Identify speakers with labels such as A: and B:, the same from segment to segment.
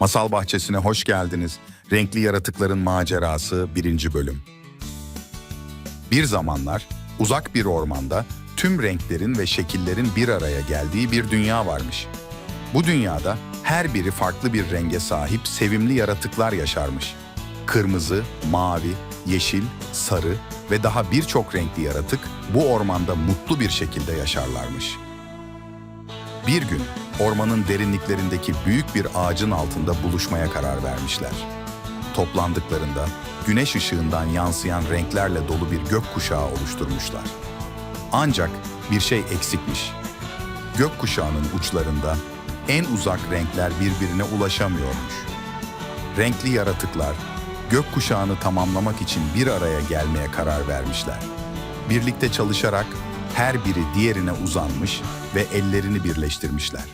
A: Masal Bahçesi'ne hoş geldiniz. Renkli Yaratıkların Macerası 1. Bölüm. Bir zamanlar uzak bir ormanda tüm renklerin ve şekillerin bir araya geldiği bir dünya varmış. Bu dünyada her biri farklı bir renge sahip sevimli yaratıklar yaşarmış. Kırmızı, mavi, yeşil, sarı ve daha birçok renkli yaratık bu ormanda mutlu bir şekilde yaşarlarmış. Bir gün ormanın derinliklerindeki büyük bir ağacın altında buluşmaya karar vermişler. Toplandıklarında güneş ışığından yansıyan renklerle dolu bir gökkuşağı oluşturmuşlar. Ancak bir şey eksikmiş. Gökkuşağının uçlarında en uzak renkler birbirine ulaşamıyormuş. Renkli yaratıklar gökkuşağını tamamlamak için bir araya gelmeye karar vermişler. Birlikte çalışarak her biri diğerine uzanmış ve ellerini birleştirmişler.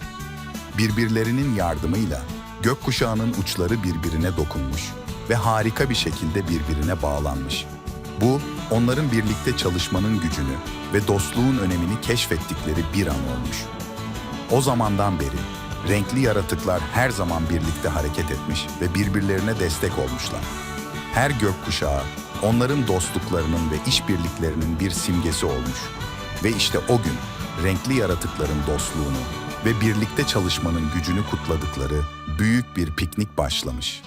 A: Birbirlerinin yardımıyla gökkuşağının uçları birbirine dokunmuş ve harika bir şekilde birbirine bağlanmış. Bu, onların birlikte çalışmanın gücünü ve dostluğun önemini keşfettikleri bir an olmuş. O zamandan beri renkli yaratıklar her zaman birlikte hareket etmiş ve birbirlerine destek olmuşlar. Her gökkuşağı onların dostluklarının ve işbirliklerinin bir simgesi olmuş. Ve işte o gün renkli yaratıkların dostluğunu ve birlikte çalışmanın gücünü kutladıkları büyük bir piknik başlamış.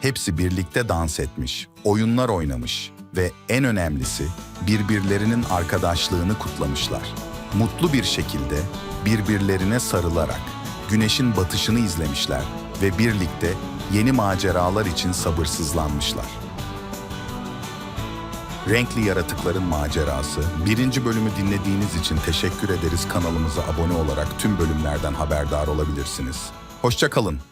A: Hepsi birlikte dans etmiş, oyunlar oynamış ve en önemlisi birbirlerinin arkadaşlığını kutlamışlar. Mutlu bir şekilde birbirlerine sarılarak güneşin batışını izlemişler ve birlikte yeni maceralar için sabırsızlanmışlar. Renkli Yaratıkların Macerası birinci bölümü dinlediğiniz için teşekkür ederiz. Kanalımıza abone olarak tüm bölümlerden haberdar olabilirsiniz. Hoşça kalın.